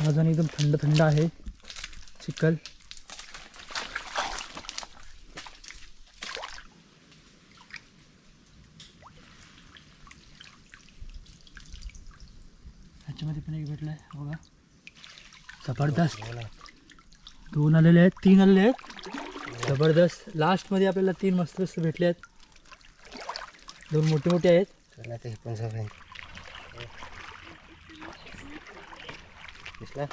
अजून एकदम थंड थंड आहे. चिखल. ह्याच्यामध्ये पण एक भेटलाय बघा. जबरदस्त. दोन आलेले आहेत तीन आलेले आहेत. जबरदस्त. लास्टमध्ये आपल्याला तीन मस्त मस्त भेटले आहेत. दोन मोठे मोठे आहेत चला ते पण सगळे दिसला.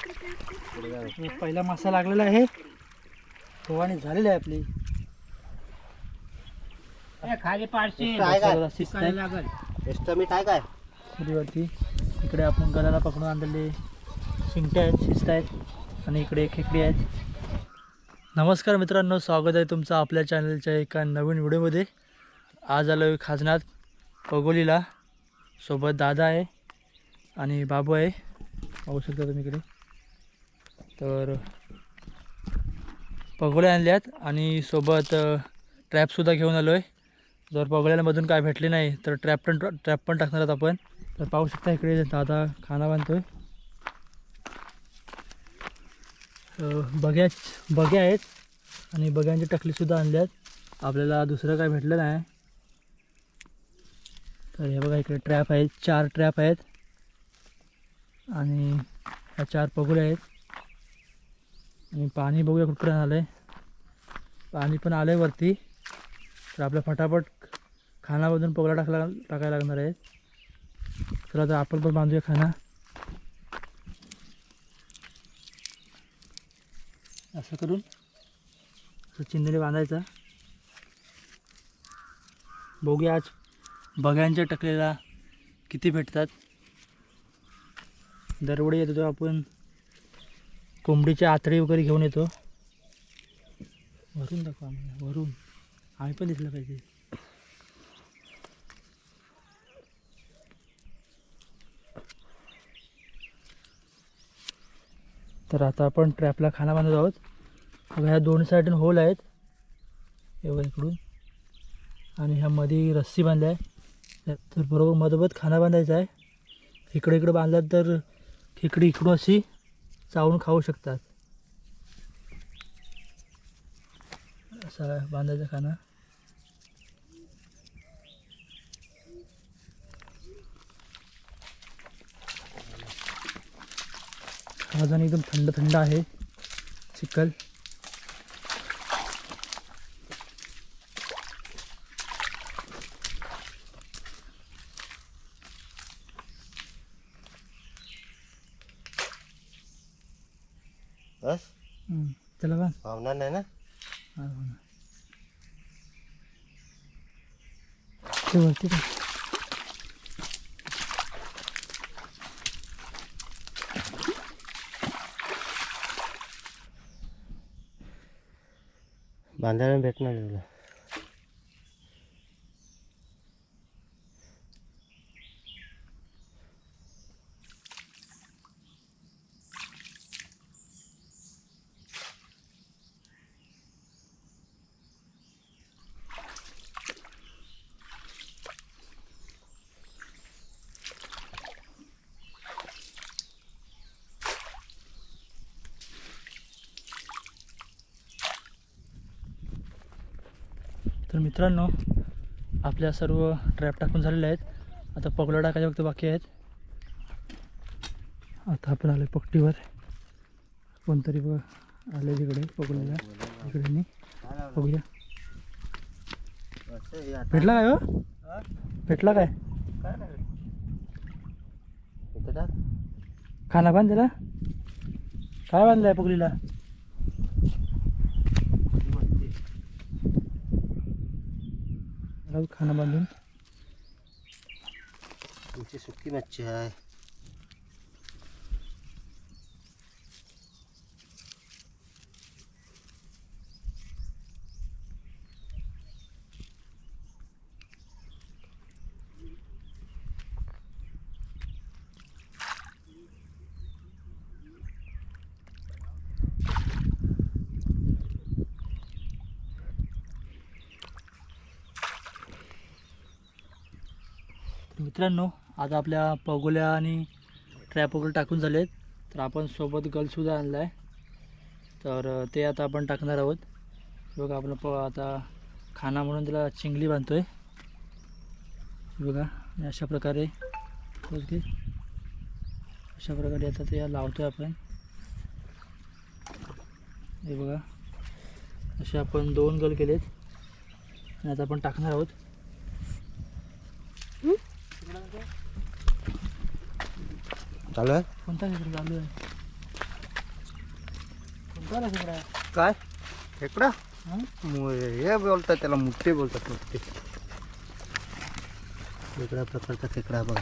पहिला मासा लागलेला आहे. फवारणी झालेली आहे आपली. खाली एक्स्ट्रा मीठ आहे काय? इकडे आपण गलाला पकडून आणलेले शिंगट्या आहेत शिस्त आहेत आणि इकडे खेकडी आहेत. नमस्कार मित्रांनो स्वागत आहे तुमचं आपल्या चॅनलच्या एका नवीन व्हिडिओमध्ये. आज आलो आहे खाजनात पगोलीला. सोबत दादा आहे आणि बाबू आहे. पाहू शकता तुम्ही इकडे. तर पगोल्या आणल्यात आणि सोबत ट्रॅपसुद्धा घेऊन आलो आहे जर पगोल्यामधून काय भेटले नाही तर ट्रॅप पण ट्रॅप पण टाकणार आहोत आपण. तर पाहू शकता इकडे दादा खाना बांधतोय. अं, बघ्या बग्या आहेत आणि बग्यांची टकलीसुद्धा आणल्यात. आपल्याला दुसरं काय भेटलं नाही. तर हे बघा इकडे ट्रॅप आहेत चार ट्रॅप आहेत. आणि ह्या चार पगोल्या आहेत. आणि पाणी बघूया कुठपर्यंत आलं आहे पाणी पण आलं आहे वरती. तर आपल्या फटाफट खानामधून पगला टाकला टाकायला लागणार आहेत. चला तर आपण पण बांधूया खाना. असं करून असं चिंधेने बांधायचा. बघूया आज बघ्यांच्या टकलेला किती भेटतात. दरवडी येतो तेव्हा आपण कोंबडीच्या आतडी वगैरे घेऊन येतो. वरून दाखवा आम्हाला वरून. आम्ही पण दिसलं पाहिजे. तर आता आपण ट्रॅपला खाना बांधत आहोत. बघा ह्या दोन साईडून होल आहेत. एवढं इकडून. आणि ह्या मध्ये रस्सी बांधल्या. आहे तर बरोबर मधोमध खाना बांधायचा आहे. इकडे इकडे बांधला तर खेकडी इकडून अशी चावून खाऊ शकतात. असा बांधायचा खाना. अजून एकदम थंड थंड आहे. चिखल बस चला का पावणार नाही ना हा, हो ना. ते वरती पण बांधायला भेटणार तुला तर मित्रांनो आपल्या सर्व ट्रॅप टाकून झालेले आहेत. आता पगला टाकायचे फक्त बाकी आहेत. आता आपण आलो पट्टीवर कोणतरी बघ आले तिकडे पगलाला इकडे नी. बघूया. भेटला काय हो? भेटला काय? खाना बांध त्याला काय बांधलाय पगलीला खाना बांधून तुमची सुकी मच्छी आहे. तर मित्रांनो आता आपल्या पगोल्या आणि ट्रॅप वगैरे टाकून झालेत. तर आपण सोबत गलसुद्धा आणला आहे तर ते आता आपण टाकणार आहोत. बघा आपलं प आता खाना म्हणून त्याला चिंगली बांधतो आहे बघा अशा प्रकारे ओके अशा प्रकारे आता ते लावतो आहे आपण. हे बघा असे आपण दोन गल केलेत. आणि आता आपण टाकणार आहोत. चालू आहे? कोणता खेकडा चालू आहे? कोणता खेकडा? आहे काय? खेकडा? हां? हे बोलतात त्याला मुठे बोलतात मुठे वेगळ्या प्रकारचा खेकडा बघा.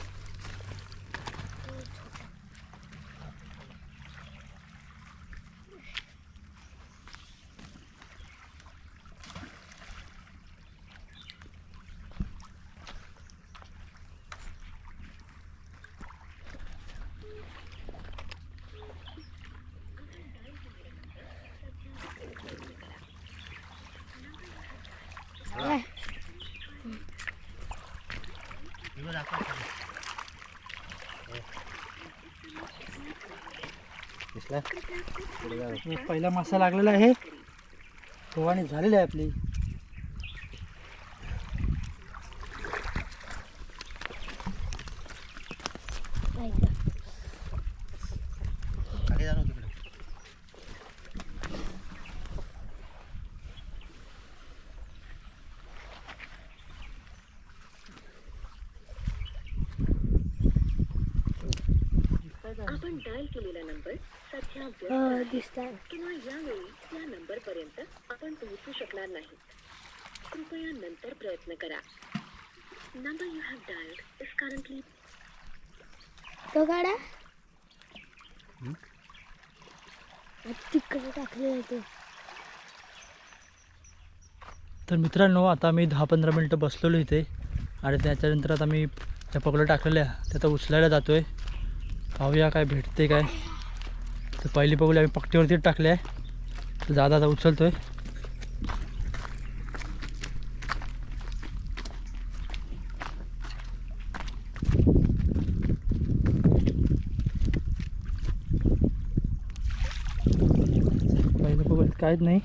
पहिला मासा लागलेला आहे. फवारणी झालेली आहे आपली खाली जा ना तिकडे आपण डायल केलेला नंबर सध्या व्यस्त आहे. किंवा यावेळी या नंबर पर्यंत आपण पोहोचू शकणार नाही. कृपया नंतर प्रयत्न करा. Number you have dialled is currently तो काढा तिकडे टाकले होते तर मित्रांनो आता मी दहा पंधरा मिनटं बसलेलो इथे. आणि त्याच्यानंतर आता मी त्या पकडं टाकलेल्या त्या आता उचलायला जातो आहे पाहूया काय भेटते काय. तर पहिली बघूया आम्ही पकटीवरती टाकले आहे. तर दादा आता उचलतो आहे पहिलं बघूया काहीच नाही.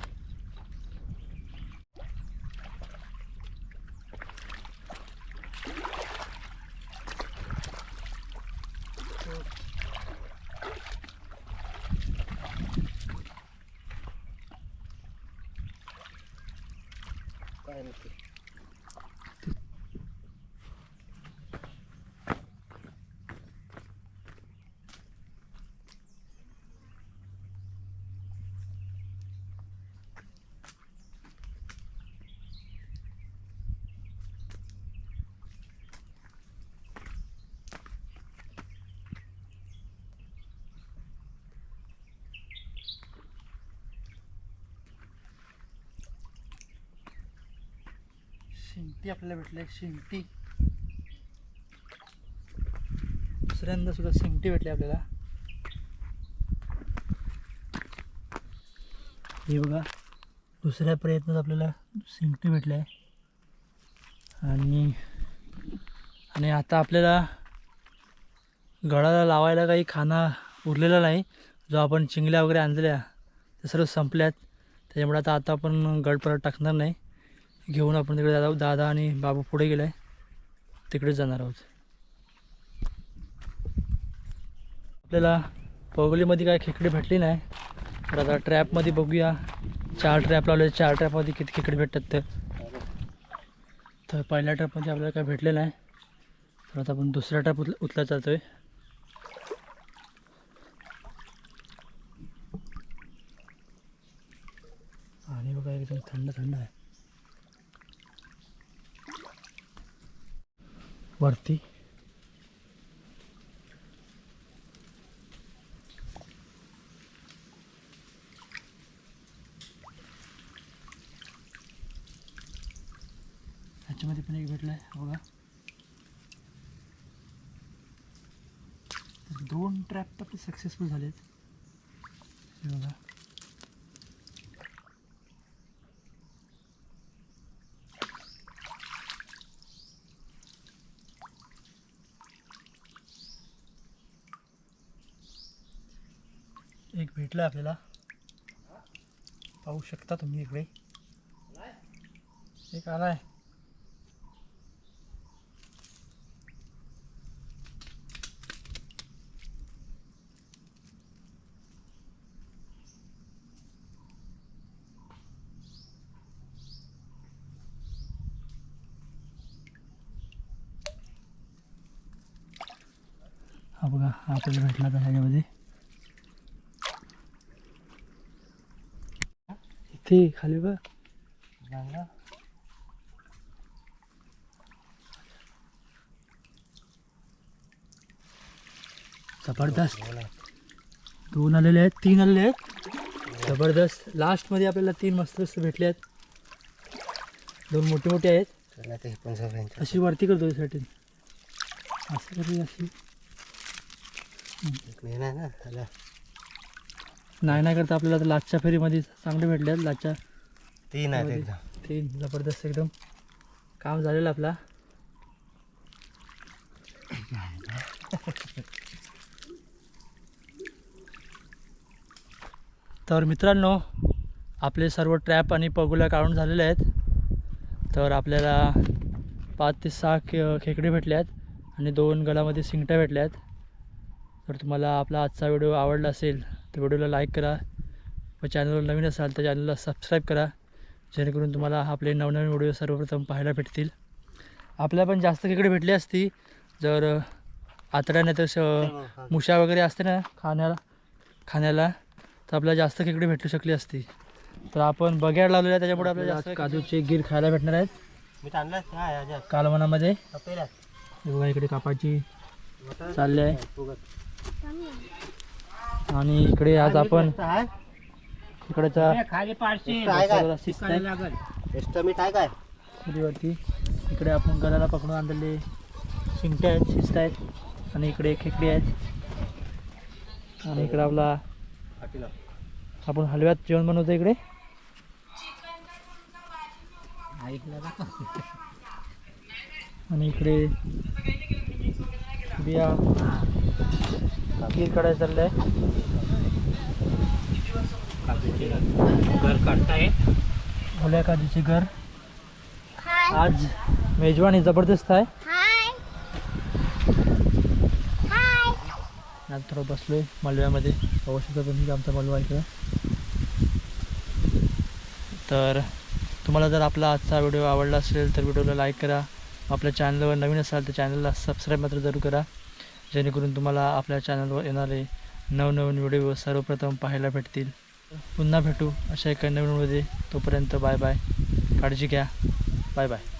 काय शिंपी आपल्याला भेटले शिंपी. दुसऱ्यांदा सुद्धा शिंपटी भेटली आपल्याला. हे बघा दुसऱ्या प्रयत्नात आपल्याला शिंपटी भेटली आहे. आणि आणि आता आपल्याला गळाला लावायला काही खाना उरलेला नाही. जो आपण चिंगल्या वगैरे आणलेल्या त्या सर्व संपल्यात. त्याच्यामुळे आता आता आपण गड परत टाकणार नाही. घेऊन आपण तिकडे दादा दादा आणि बाबू पुढे गेलाय. तिकडे जाणार आहोत. आपल्याला पवगलीमध्ये काय खेकडे भेटली नाही. तर आता ट्रॅपमध्ये बघूया. चार ट्रॅप लावले चार ट्रॅपमध्ये किती खेकडे भेटतात तर. तर पहिल्या ट्रॅपमध्ये आपल्याला काय भेटले नाही. तर आता आपण दुसऱ्या ट्रॅप उचल उतला जातो आहे आणि बघा एकदम थंड थंड आहे. वरती. ह्याच्यामध्ये पण एक भेटला आहे बघा. दोन ट्रॅप आपले सक्सेसफुल झालेत. बघा. एक भेटलं आपल्याला. पाहू शकता तुम्ही इकडे. एक आलाय. हा बघा हा आपल्याला भेटला तर ह्याच्यामध्ये. खाली बघ. चांगला जबरदस्त. दोन आलेले आहेत तीन आलेले आहेत. जबरदस्त. लास्टमध्ये आपल्याला तीन मस्त मस्त भेटले आहेत. दोन मोठे मोठे आहेत. अशी वरती करतो साठी असं करी अशी. ना? नाही नाही करता आपल्याला आता लास्टच्या फेरीमध्ये चांगले भेटले आहेत लास्टच्या तीन आहेत. एकदम. तीन जबरदस्त एकदम. काम झालेलं आपला. तर मित्रांनो आपले सर्व ट्रॅप आणि पगुल्या काढून झालेले आहेत. तर आपल्याला पाच ते सहा खे खेकडे भेटले आहेत आणि दोन गळामध्ये सिंगट्या भेटल्या आहेत. तर तुम्हाला आपला आजचा व्हिडिओ आवडला असेल तर व्हिडिओला लाईक करा. व चॅनलवर नवीन असाल तर चॅनलला सबस्क्राईब करा. जेणेकरून तुम्हाला आपले नवनवीन व्हिडिओ सर्वप्रथम पाहायला भेटतील. आपल्याला पण जास्त खेकडे भेटली असती जर आतड्या नाही तर श मुशा वगैरे असते ना खाण्याला खाण्याला तर आपल्याला जास्त खेकडे भेटू शकली असती. तर आपण बघायला लावलेलं आहे त्याच्यामुळे आपल्याला जास्त काजूचे गिर खायला भेटणार आहेत. कालवनामध्ये. बघा इकडे कापाची चालले आहे. आणि इकडे आज आपण काय? सुरीवरती इकडे आपण गळाला पकडून आणलेले शिंगट्या आहेत शिस्त आहेत आणि इकडे खेकडी आहेत. आणि इकडे आपला आपण हलव्यात जेवण बनवतो इकडे. आणि इकडे बिया. खीर काढायला चाललंय. घर काढताय भोल्या काजूचे घर. आज मेजवानी जबरदस्त आहे. आज थोडं बसलोय मलव्यामध्ये. पाहू शकता तुम्ही आमचा मलवा इकडं. तर तुम्हाला जर आपला आजचा व्हिडिओ आवडला असेल तर व्हिडिओला लाईक करा. आपल्या चॅनलवर नवीन असाल तर चॅनलला सबस्क्राईब मात्र जरूर करा. जेणेकरून तुम्हाला आपल्या चॅनलवर येणारे नवनवीन व्हिडिओ सर्वप्रथम पाहायला भेटतील. पुन्हा भेटू अशा एका नवीन मध्ये. तोपर्यंत बाय बाय काळजी घ्या. Bye bye